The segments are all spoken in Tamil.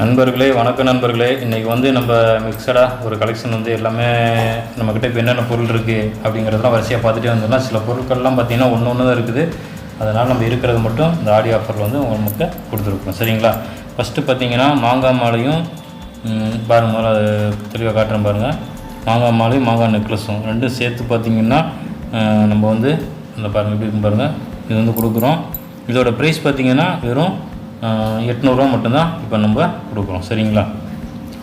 நண்பர்களே வணக்கம் நண்பர்களே. இன்றைக்கி வந்து நம்ம மிக்சடாக ஒரு கலெக்ஷன் வந்து எல்லாமே நம்மக்கிட்ட இப்போ என்னென்ன பொருள் இருக்குது அப்படிங்கிறதெல்லாம் வரிசையாக பார்த்துட்டே வந்தோம்னா சில பொருட்கள்லாம் பார்த்திங்கன்னா ஒன்று ஒன்று தான் இருக்குது. அதனால் நம்ம இருக்கிறது மட்டும் இந்த ஆடியோ ஆஃபரில் வந்து உங்களுக்கு கொடுத்துருக்கோம். சரிங்களா? ஃபஸ்ட்டு பார்த்தீங்கன்னா மாங்காய் மாலையும் பாருங்கள் பாருங்க முதல்ல அது தெளிவாக காட்டுறேன் பாருங்கள் மாங்காய் மாலையும் மாங்காய் நெக்லஸும் ரெண்டும் சேர்த்து பார்த்தீங்கன்னா நம்ம வந்து இந்த பாருங்கள் எப்படி பாருங்கள் இது வந்து கொடுக்குறோம். இதோட ப்ரைஸ் பார்த்தீங்கன்னா வெறும் எட்நூறுரூவா மட்டும்தான் இப்போ நம்ம கொடுக்குறோம். சரிங்களா?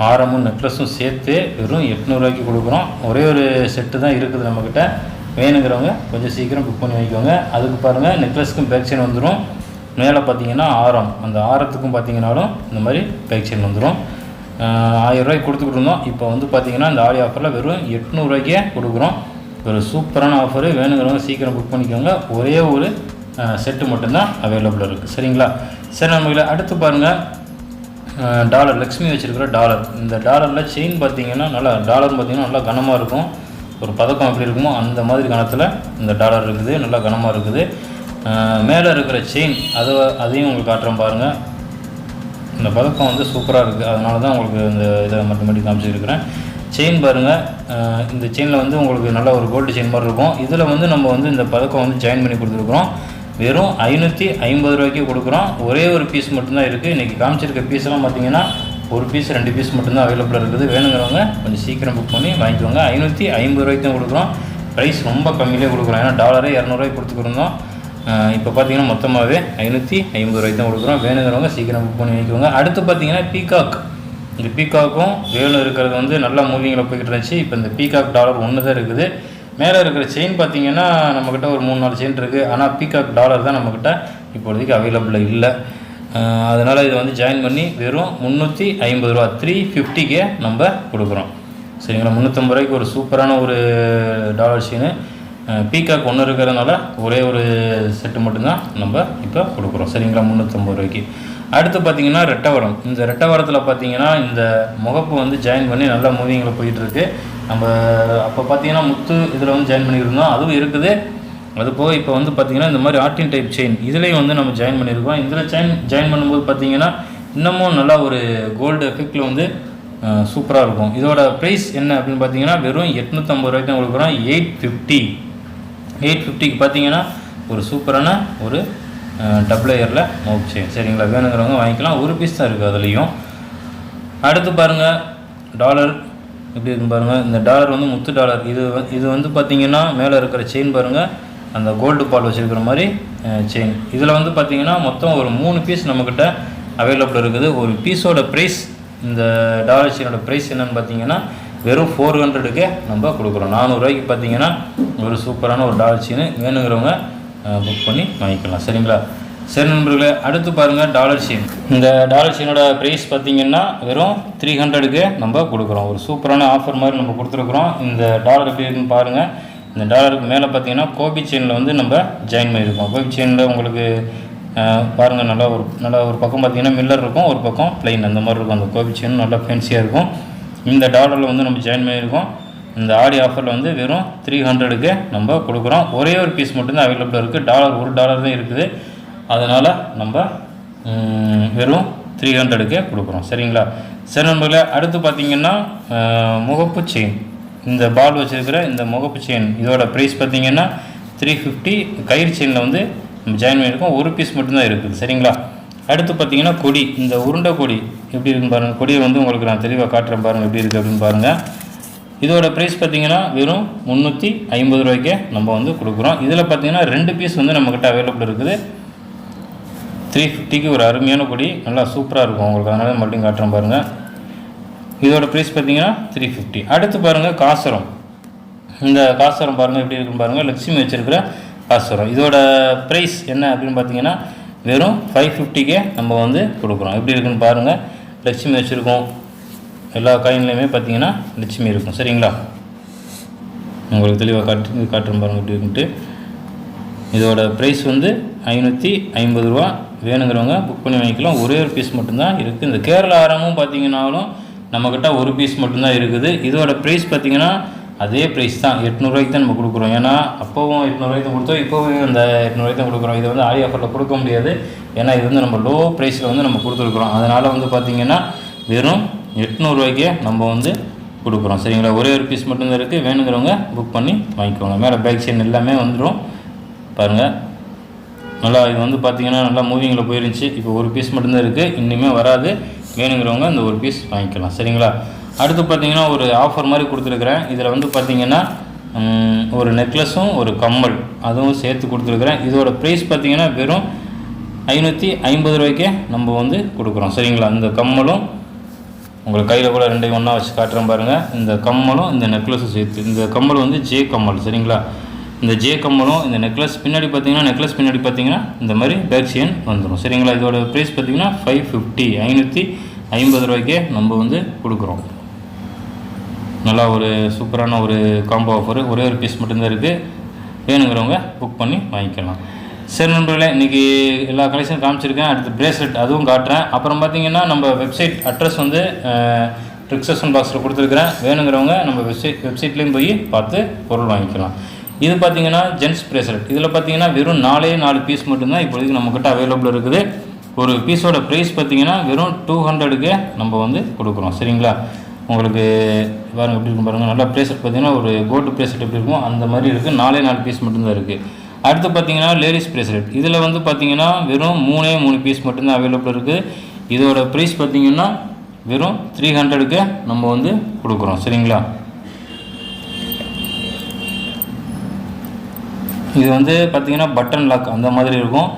ஆரமும் நெக்லஸும் சேர்த்து வெறும் எட்நூறுவாய்க்கு கொடுக்குறோம். ஒரே ஒரு செட்டு தான் இருக்குது நம்மக்கிட்ட வேணுங்கிறவங்க கொஞ்சம் சீக்கிரம் புக் பண்ணி வாங்கிக்கோங்க. அதுக்கு பாருங்கள் நெக்லஸ்க்கும் பேக் செயின் வந்துடும் மேலே பார்த்தீங்கன்னா ஆரம். அந்த ஆரத்துக்கும் பார்த்தீங்கன்னாலும் இந்த மாதிரி பேக் செயின் வந்துடும் ஆயிரரூவாய்க்கு கொடுத்துக்கிட்டு இருந்தோம் இப்போ வந்து பார்த்தீங்கன்னா இந்த ஆடி ஆஃபரில் வெறும் எட்நூறுவாய்க்கே கொடுக்குறோம். ஒரு சூப்பரான ஆஃபரு வேணுங்கிறவங்க சீக்கிரம் புக் பண்ணிக்கோங்க. ஒரே ஒரு செட்டு மட்டும்தான் அவைலபிளாக இருக்குது சரிங்களா? சரி நம்மள அடுத்து பாருங்கள் டாலர் லக்ஷ்மி வச்சுருக்கிற டாலர் இந்த டாலரில் செயின் பார்த்தீங்கன்னா நல்லா டாலர் பார்த்திங்கன்னா நல்லா கனமாக இருக்கும். ஒரு பதக்கம் எப்படி இருக்குமோ அந்த மாதிரி கணத்தில் இந்த டாலர் இருக்குது. நல்லா கனமாக இருக்குது. மேலே இருக்கிற செயின் அதை அதையும் உங்களுக்கு காட்டுறேன் பாருங்கள் இந்த பதக்கம் வந்து சூப்பராக இருக்குது அதனால தான் உங்களுக்கு இந்த இதை மட்டும் மட்டும் காமிச்சிருக்கிறேன் செயின் பாருங்கள் இந்த செயினில் வந்து உங்களுக்கு நல்ல ஒரு கோல்டு செயின் மாதிரி இருக்கும். இதில் வந்து நம்ம வந்து இந்த பதக்கம் வந்து ஜாயின் பண்ணி கொடுத்துருக்குறோம். வெறும் ஐநூற்றி ஐம்பது ரூபாய்க்கு கொடுக்குறோம். ஒரே ஒரு பீஸ் மட்டும்தான் இருக்குது இன்றைக்கி காமிச்சிருக்க பீஸ்லாம் பார்த்தீங்கன்னா ஒரு பீஸ் ரெண்டு பீஸ் மட்டும்தான் அவைலபிளாக இருக்குது. வேணுங்கிறவங்க கொஞ்சம் சீக்கிரம் புக் பண்ணி வாங்கிக்கோங்க. ஐநூற்றி ஐம்பது ரூபாய்க்கு தான் கொடுக்குறோம். ப்ரைஸ் ரொம்ப கம்மியிலே கொடுக்குறோம். ஏன்னா டாலரே இரநூறுவாய்க்கு கொடுத்துக்கிருந்தோம் இப்போ பார்த்தீங்கன்னா மொத்தமாகவே ஐநூற்றி ஐம்பது ரூபாய்க்கு தான் கொடுக்குறோம். வேணுங்கிறவங்க சீக்கிரம் புக் பண்ணி வாங்கிக்கோங்க. அடுத்து பார்த்தீங்கன்னா பீகாக் இந்த பீகாக்கும் வேணும் இருக்கிறது வந்து நல்லா மூவிங்கில் போய்கிட்டு இருந்துச்சு. இப்போ இந்த பீகாக் டாலர் ஒன்று தான் இருக்குது. மேலே இருக்கிற செயின் பார்த்தீங்கன்னா நம்மக்கிட்ட ஒரு மூணு நாலு செயின் இருக்குது ஆனால் பீகாக் டாலர் தான் நம்மக்கிட்ட இப்போதைக்கு அவைலபிளாக இல்லை. அதனால் இதை வந்து ஜாயின் பண்ணி வெறும் முந்நூற்றி ஐம்பது ரூபா த்ரீ ஃபிஃப்டிக்கே நம்ம கொடுக்குறோம். சரிங்களா? முந்நூற்றம்பது ரூபாய்க்கு ஒரு சூப்பரான ஒரு டாலர் செயின் பீகாக் ஒன்று இருக்கிறதுனால ஒரே ஒரு செட்டு மட்டும்தான் நம்ம இப்போ கொடுக்குறோம். சரிங்களா? முந்நூற்றம்பது ரூபாய்க்கு. அடுத்து பார்த்தீங்கன்னா ரெட்டவரம் இந்த ரெட்டவரத்தில் பார்த்தீங்கன்னா இந்த முகப்பு வந்து ஜாயின் பண்ணி நல்லா மூவிங்கில் போயிட்டுருக்கு நம்ம அப்போ பார்த்தீங்கன்னா முத்து இதில் வந்து ஜாயின் பண்ணியிருந்தோம். அதுவும் இருக்குது. அது போக இப்போ வந்து பார்த்தீங்கன்னா இந்த மாதிரி ஆர்டின் டைப் செயின் இதுலேயும் வந்து நம்ம ஜாயின் பண்ணியிருக்கோம். இதில் ஜாயின் ஜாயின் பண்ணும்போது பார்த்தீங்கன்னா இன்னமும் நல்லா ஒரு கோல்டு எஃபெக்டில் வந்து சூப்பராக இருக்கும். இதோட ப்ரைஸ் என்ன அப்படின்னு பார்த்தீங்கன்னா வெறும் எட்நூற்றம்பது ரூபாய்க்கு தான் கொடுக்குறோம். எயிட் ஃபிஃப்டி எயிட் ஃபிஃப்டிக்கு பார்த்தீங்கன்னா ஒரு சூப்பரான ஒரு டபுள் ஏரில் மவுத் செயின் சரிங்களா? வேணுங்கிறவங்க வாங்கிக்கலாம். ஒரு பீஸ் தான் இருக்குது அதுலேயும். அடுத்து பாருங்கள் டாலர் எப்படி இருக்குன்னு பாருங்கள் இந்த டாலர் வந்து முத்து டாலர் இது இது வந்து பார்த்தீங்கன்னா மேலே இருக்கிற செயின் பாருங்கள் அந்த கோல்டு பால் வச்சுருக்கிற மாதிரி செயின் இதில் வந்து பார்த்தீங்கன்னா மொத்தம் ஒரு மூணு பீஸ் நம்மக்கிட்ட அவைலபிள் இருக்குது. ஒரு பீஸோட ப்ரைஸ் இந்த டாலர் செயினோட ப்ரைஸ் என்னன்னு பார்த்தீங்கன்னா வெறும் ஃபோர் ஹண்ட்ரடுக்கே நம்ம கொடுக்குறோம். நானூறுரூவாய்க்கு பார்த்தீங்கன்னா ஒரு சூப்பரான ஒரு டாலர் செயின் வேணுங்கிறவங்க புக் பண்ணி வாங்கிக்கலாம். சரிங்களா? சரி நண்பர்களே அடுத்து பாருங்கள் டாலர் சீன் இந்த டாலர் செயினோட ப்ரைஸ் பார்த்தீங்கன்னா வெறும் த்ரீ ஹண்ட்ரடுக்கு நம்ம கொடுக்குறோம். ஒரு சூப்பரான ஆஃபர் மாதிரி நம்ம கொடுத்துருக்குறோம். இந்த டாலர் எப்படி இருக்குன்னு பாருங்கள் இந்த டாலருக்கு மேலே பார்த்தீங்கன்னா கோபி செயினில் வந்து நம்ம ஜாயின் பண்ணியிருக்கோம். கோபி செயினில் உங்களுக்கு பாருங்கள் நல்லா ஒரு நல்லா ஒரு பக்கம் பார்த்தீங்கன்னா மில்லர் இருக்கும். ஒரு பக்கம் ப்ளைன் அந்த மாதிரி இருக்கும். அந்த கோபி செயின் நல்லா ஃபேன்சியாக இருக்கும். இந்த டாலரில் வந்து நம்ம ஜாயின் பண்ணியிருக்கோம். இந்த ஆடி ஆஃபரில் வந்து வெறும் த்ரீ ஹண்ட்ரடுக்கு நம்ம கொடுக்குறோம். ஒரே ஒரு பீஸ் மட்டும்தான் அவைலபிளாக இருக்குது டாலர் ஒரு டாலர் தான் இருக்குது. அதனால் நம்ம வெறும் த்ரீ ஹண்ட்ரடுக்கே கொடுக்குறோம். சரிங்களா? சரி நண்பர்களே அடுத்து பார்த்தீங்கன்னா முகப்பு செயின் இந்த பால் வச்சுருக்கிற இந்த முகப்பு செயின் இதோட ப்ரைஸ் பார்த்தீங்கன்னா த்ரீ ஃபிஃப்டி கயிறு செயினில் வந்து நம்ம ஜாயின் பண்ணியிருக்கோம். ஒரு பீஸ் மட்டும்தான் இருக்குது. சரிங்களா? அடுத்து பார்த்தீங்கன்னா கொடி. இந்த உருண்டை கொடி எப்படி இருக்குன்னு பாருங்கள் கொடியை வந்து உங்களுக்கு நான் தெளிவாக காட்டுறேன் பாருங்கள் எப்படி இருக்குது அப்படின்னு பாருங்கள் இதோட ப்ரைஸ் பார்த்தீங்கன்னா வெறும் முந்நூற்றி ஐம்பது ரூபாய்க்கே நம்ம வந்து கொடுக்குறோம். இதில் பார்த்தீங்கன்னா ரெண்டு பீஸ் வந்து நம்மக்கிட்ட அவைலபிள் இருக்குது. த்ரீ ஃபிஃப்டிக்கு ஒரு அருமையான கொடி. நல்லா சூப்பராக இருக்கும் உங்களுக்கு. அதனால மறுபடியும் காட்டுறேன் பாருங்கள் இதோட ப்ரைஸ் பார்த்தீங்கன்னா த்ரீ ஃபிஃப்டி அடுத்து பாருங்கள் காசரம். இந்த காசரம் பாருங்கள் எப்படி இருக்குன்னு பாருங்கள் லட்சுமி வச்சுருக்கிற காசரம். இதோட ப்ரைஸ் என்ன அப்படின்னு பார்த்தீங்கன்னா வெறும் ஃபைவ் ஃபிஃப்டிக்கே நம்ம வந்து கொடுக்குறோம். எப்படி இருக்குன்னு பாருங்கள் லட்சுமி வச்சுருக்கோம். எல்லா காயின்லேயுமே பார்த்தீங்கன்னா லட்சுமி இருக்கும். சரிங்களா? உங்களுக்கு தெளிவாக காட்டு காட்டுறேன் பாருங்கள் எப்படி இருக்குன்ட்டு. இதோட ப்ரைஸ் வந்து ஐநூற்றி ஐம்பது ரூபா. வேணுங்கிறவங்க புக் பண்ணி வாங்கிக்கலாம். ஒரே ஒரு பீஸ் மட்டும்தான் இருக்குது இந்த கேரளா ஆரமும் பார்த்தீங்கன்னாலும் நம்மக்கிட்ட ஒரு பீஸ் மட்டும்தான் இருக்குது. இதோட ப்ரைஸ் பார்த்தீங்கன்னா அதே ப்ரைஸ் தான். எட்நூறுவாய்க்கு தான் நம்ம கொடுக்குறோம். ஏன்னா அப்போவும் எட்நூறுவாய்க்கு தான் கொடுத்தோம். இப்போவும் இந்த எட்நூறுவாய்க்கு தான் கொடுக்குறோம். இது வந்து ஆடி ஆஃபரில் கொடுக்க முடியாது. ஏன்னா இது வந்து நம்ம லோ ப்ரைஸில் வந்து நம்ம கொடுத்துருக்குறோம். அதனால் வந்து பார்த்திங்கன்னா வெறும் எட்நூறுவாய்க்கே நம்ம வந்து கொடுக்குறோம். சரிங்களா? ஒரே ஒரு பீஸ் மட்டும்தான் இருக்குது வேணுங்கிறவங்க புக் பண்ணி வாங்கிக்கோங்க. மேலே பேக் செயின் எல்லாமே வந்துடும். பாருங்கள் நல்லா இது வந்து பார்த்தீங்கன்னா நல்லா மூவிங்கில் போயிருந்துச்சு. இப்போ ஒரு பீஸ் மட்டும்தான் இருக்குது இன்னுமே வராது. வேணுங்கிறவங்க இந்த ஒரு பீஸ் வாங்கிக்கலாம். சரிங்களா? அடுத்து பார்த்தீங்கன்னா ஒரு ஆஃபர் மாதிரி கொடுத்துருக்குறேன். இதில் வந்து பார்த்தீங்கன்னா ஒரு நெக்லஸும் ஒரு கம்மல் அதுவும் சேர்த்து கொடுத்துருக்குறேன். இதோட ப்ரைஸ் பார்த்தீங்கன்னா வெறும் ஐநூற்றி ஐம்பது ரூபாய்க்கே நம்ம வந்து கொடுக்குறோம். சரிங்களா? இந்த கம்மலும் உங்களுக்கு கையில் கூட ரெண்டையும் ஒன்றா வச்சு காட்டுறேன் பாருங்கள் இந்த கம்மலும் இந்த நெக்லஸும் சேர்த்து இந்த கம்மல் வந்து ஜே கம்மல். சரிங்களா? இந்த ஜே கம்மலும் இந்த நெக்லஸ் பின்னாடி பார்த்தீங்கன்னா நெக்லஸ் பின்னாடி பார்த்தீங்கன்னா இந்த மாதிரி பேக் செயின் வந்துடும் சரிங்களா? இதோட ப்ரைஸ் பார்த்தீங்கன்னா ஃபைவ் ஃபிஃப்டி ஐநூற்றி ஐம்பது ரூபாய்க்கே நம்ம வந்து கொடுக்குறோம். நல்லா ஒரு சூப்பரான ஒரு காம்போ ஆஃபர் ஒரே ஒரு பீஸ் மட்டும்தான் இருக்குது வேணுங்கிறவங்க புக் பண்ணி வாங்கிக்கலாம். சரி நண்பர்களே இன்றைக்கி எல்லா கலெக்ஷனும் காமிச்சிருக்கேன். அடுத்து ப்ரேஸ்லெட் அதுவும் காட்டுறேன். அப்புறம் பார்த்தீங்கன்னா நம்ம வெப்சைட் அட்ரஸ் வந்து ட்ரிக்ஸன் பாக்ஸில் கொடுத்துருக்குறேன். வேணுங்கிறவங்க நம்ம வெப்சைட் வெப்சைட்லேயும் போய் பார்த்து பொருள் வாங்கிக்கலாம். இது பார்த்தீங்கன்னா ஜென்ஸ் பிரேஸ்லெட் இதில் பார்த்தீங்கன்னா வெறும் நாலே நாலு பீஸ் மட்டும்தான் இப்போதைக்கு நம்மக்கிட்ட அவைலபிள் இருக்குது. ஒரு பீஸோட ப்ரைஸ் பார்த்தீங்கன்னா வெறும் டூ ஹண்ட்ரடுக்கு நம்ம வந்து கொடுக்குறோம். சரிங்களா? உங்களுக்கு பாருங்கள் எப்படி இருக்கும் பாருங்கள் நல்லா ப்ரேஸ்லெட் பார்த்தீங்கன்னா ஒரு கோல்டு ப்ரேஸ்லெட் எப்படி இருக்கும் அந்த மாதிரி இருக்குது நாலே நாலு பீஸ் மட்டும்தான் இருக்குது அடுத்து பார்த்தீங்கன்னா லேடிஸ் ப்ரேஸ்லெட் இதில் வந்து பார்த்தீங்கன்னா வெறும் மூணே மூணு பீஸ் மட்டும்தான் அவைலபிள் இருக்குது இதோட ப்ரைஸ் பார்த்தீங்கன்னா வெறும் த்ரீ ஹண்ட்ரடுக்கு நம்ம வந்து கொடுக்குறோம். சரிங்களா? இது வந்து பார்த்திங்கன்னா பட்டன் லாக் அந்த மாதிரி இருக்கும்.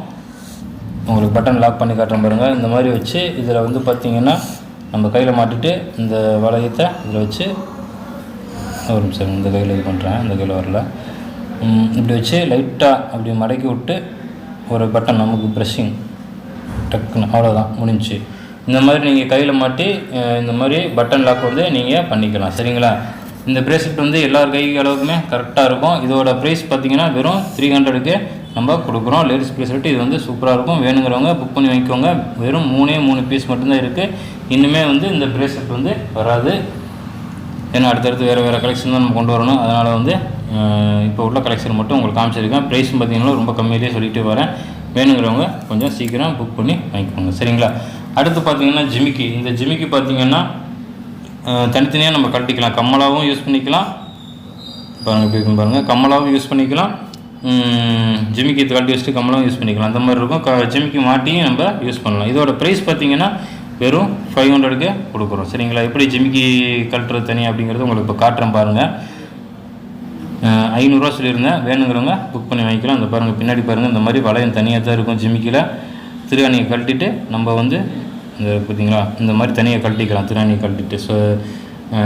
உங்களுக்கு பட்டன் லாக் பண்ணி காட்டுறேன் பாருங்கள் இந்த மாதிரி வச்சு இதில் வந்து பார்த்தீங்கன்னா நம்ம கையில் மாட்டிட்டு இந்த வளையத்தை இதில் வச்சு ஒரு நிமிஷம் இந்த கையில் இது பண்ணுறேன் இந்த கையில் வரல. இப்படி வச்சு லைட்டாக அப்படி மடக்கி விட்டு ஒரு பட்டன் நமக்கு ப்ரெஷ்ஷிங் டக்குன்னு அவ்வளோதான் முடிஞ்சுச்சு. இந்த மாதிரி நீங்கள் கையில் மாட்டி இந்த மாதிரி பட்டன் லாக் வந்து நீங்கள் பண்ணிக்கலாம். சரிங்களா? இந்த ப்ரேஸ்லெட் வந்து எல்லார் கை அளவுக்குமே கரெக்டாக இருக்கும். இதோட ப்ரைஸ் பார்த்தீங்கன்னா வெறும் த்ரீ ஹண்ட்ரடுக்கு நம்ம கொடுக்குறோம். லேடிஸ் ப்ரேஸ்லெட் இது வந்து சூப்பராக இருக்கும். வேணுங்கிறவங்க புக் பண்ணி வாங்கிக்கோங்க. வெறும் மூணே மூணு பீஸ் மட்டும்தான் இருக்குது இன்னுமே வந்து இந்த ப்ரேஸ்லெட் வந்து வராது. ஏன்னா அடுத்தடுத்து வேறு வேறு கலெக்ஷன் தான் நம்ம கொண்டு வரணும். அதனால் வந்து இப்போ உள்ள கலெக்ஷன் மட்டும் உங்களுக்கு காமிச்சிருக்கேன். ப்ரைஸும் பார்த்தீங்கன்னா ரொம்ப கம்மியிலே சொல்லிட்டு வரேன். வேணுங்கிறவங்க கொஞ்சம் சீக்கிரம் புக் பண்ணி வாங்கிக்கோங்க. சரிங்களா? அடுத்து பார்த்தீங்கன்னா ஜிமிக்கி. இந்த ஜிமிக்கி பார்த்தீங்கன்னா தனித்தனியாக நம்ம கழட்டிக்கலாம். கம்மலாகவும் யூஸ் பண்ணிக்கலாம். பாருங்கள் எப்படி பாருங்கள் கம்மலாகவும் யூஸ் பண்ணிக்கலாம். ஜிமிக்கி கழட்டி வச்சுட்டு கம்மலாகவும் யூஸ் பண்ணிக்கலாம். அந்த மாதிரி இருக்கும். க ஜிமிக்கி மாட்டியும் நம்ம யூஸ் பண்ணலாம். இதோட ப்ரைஸ் பார்த்தீங்கன்னா வெறும் ஃபைவ் ஹண்ட்ரடுக்கு கொடுக்குறோம். சரிங்களா? எப்படி ஜிமிக்கி கழட்டுறது தனி அப்படிங்கிறது உங்களுக்கு இப்போ காட்டுறேன் பாருங்கள் ஐநூறுரூவா சொல்லியிருந்தேன். வேணுங்கிறவங்க புக் பண்ணி வாங்கிக்கலாம். அந்த பாருங்கள் பின்னாடி பாருங்கள் இந்த மாதிரி வளையம் தனியாக தான் இருக்கும் ஜிமிக்கியில் திருவாணியை கழட்டிட்டு நம்ம வந்து இந்த பார்த்தீங்களா? இந்த மாதிரி தனியாக கழட்டிக்கலாம். திருவாணியை கழட்டிட்டு ஸோ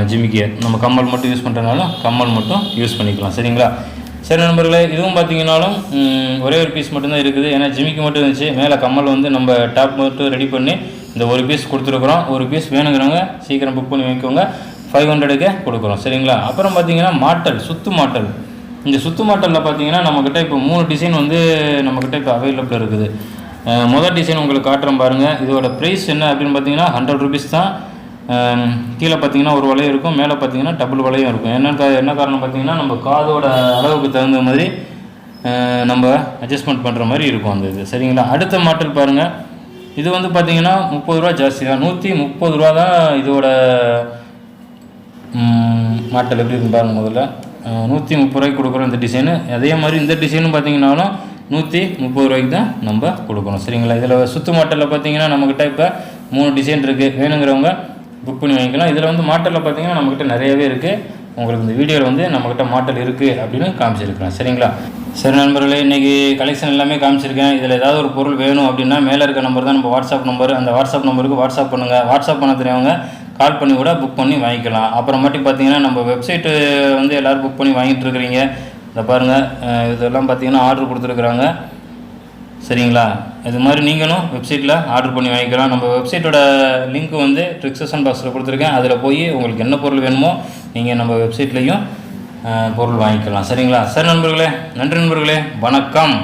ஜிமிக்கியர் நம்ம கம்மல் மட்டும் யூஸ் பண்ணுறதுனால கம்மல் மட்டும் யூஸ் பண்ணிக்கலாம். சரிங்களா? சரி நண்பர்களே இதுவும் பார்த்தீங்கன்னாலும் ஒரே ஒரு பீஸ் மட்டும்தான் இருக்குது. ஏன்னா ஜிமிக்கி மட்டும் இருந்துச்சு. மேலே கம்மல் வந்து நம்ம டாப் மட்டும் ரெடி பண்ணி இந்த ஒரு பீஸ் கொடுத்துருக்குறோம். ஒரு பீஸ் வேணுங்கிறவங்க சீக்கிரம் புக் பண்ணி வாங்கிக்கோங்க. ஃபைவ் ஹண்ட்ரடுக்கு கொடுக்குறோம். சரிங்களா? அப்புறம் பார்த்தீங்கன்னா மாட்டல் சுத்து மாட்டல். இந்த சுத்து மாட்டலில் பார்த்தீங்கன்னா நம்மக்கிட்ட இப்போ மூணு டிசைன் வந்து நம்மக்கிட்ட இப்போ அவைலபிள் இருக்குது. முதல் டிசைன் உங்களுக்கு காட்டுறேன் பாருங்கள் இதோட ப்ரைஸ் என்ன அப்படின்னு பார்த்தீங்கன்னா ஹண்ட்ரட் ருபீஸ் தான். கீழே பார்த்தீங்கன்னா ஒரு வளையம் இருக்கும் மேலே பார்த்தீங்கன்னா டபுள் வளையம் இருக்கும். என்ன என்ன காரணம் பார்த்தீங்கன்னா நம்ம காதோட அளவுக்கு தகுந்த மாதிரி நம்ம அட்ஜஸ்ட்மெண்ட் பண்ணுற மாதிரி இருக்கும் அந்த இது. சரிங்களா? அடுத்த மாடல் பாருங்கள் இது வந்து பார்த்தீங்கன்னா முப்பது ரூபா ஜாஸ்தி தான். நூற்றி முப்பது ரூபா தான் இதோட மாட்டல் எப்படி இருக்கு பாருங்கள் முதல்ல. நூற்றி முப்பது ரூபாய்க்கு கொடுக்குறோம் இந்த டிசைனு அதே மாதிரி இந்த டிசைனும் பார்த்தீங்கன்னாலும் நூற்றி முப்பது ரூபாய்க்கு தான் நம்ம கொடுக்குறோம் சரிங்களா? இதில் சுற்று மாட்டலில் பார்த்தீங்கன்னா நம்மக்கிட்ட இப்போ மூணு டிசைன் இருக்குது வேணுங்கிறவங்க புக் பண்ணி வாங்கிக்கலாம். இதில் வந்து மாட்டலில் பார்த்தீங்கன்னா நம்மக்கிட்ட நிறையவே இருக்குது உங்களுக்கு இந்த வீடியோவில் வந்து நம்மக்கிட்ட மாட்டல் இருக்குது அப்படின்னு காமிச்சிருக்கிறேன். சரிங்களா? சரி நண்பர்களே இன்றைக்கி கலெக்ஷன் எல்லாமே காமிச்சிருக்கேன். இதில் ஏதாவது ஒரு பொருள் வேணும் அப்படின்னா மேலே இருக்க நம்பர் தான் நம்ம வாட்ஸ்அப் நம்பர் அந்த வாட்ஸ்அப் நம்பருக்கு வாட்ஸ்அப் பண்ணுங்கள் வாட்ஸ்அப் பண்ண தெரியவங்க கால் பண்ணி கூட புக் பண்ணி வாங்கிக்கலாம். அப்புறமாட்டி பார்த்தீங்கன்னா நம்ம வெப்சைட்டு வந்து எல்லோரும் புக் பண்ணி வாங்கிட்டு இருக்கிறீங்க. இதை பாருங்கள் இதெல்லாம் பார்த்தீங்கன்னா ஆர்டர் கொடுத்துருக்குறாங்க. சரிங்களா? இது மாதிரி நீங்களும் வெப்சைட்டில் ஆர்டர் பண்ணி வாங்கிக்கலாம். நம்ம வெப்சைட்டோட லிங்க் வந்து ட்ரிக்ஸன் பாக்ஸில் கொடுத்துருக்கேன். அதில் போய் உங்களுக்கு என்ன பொருள் வேணுமோ நீங்கள் நம்ம வெப்சைட்லேயும் பொருள் வாங்கிக்கலாம். சரிங்களா? சரி நண்பர்களே நன்றி நண்பர்களே. வணக்கம்.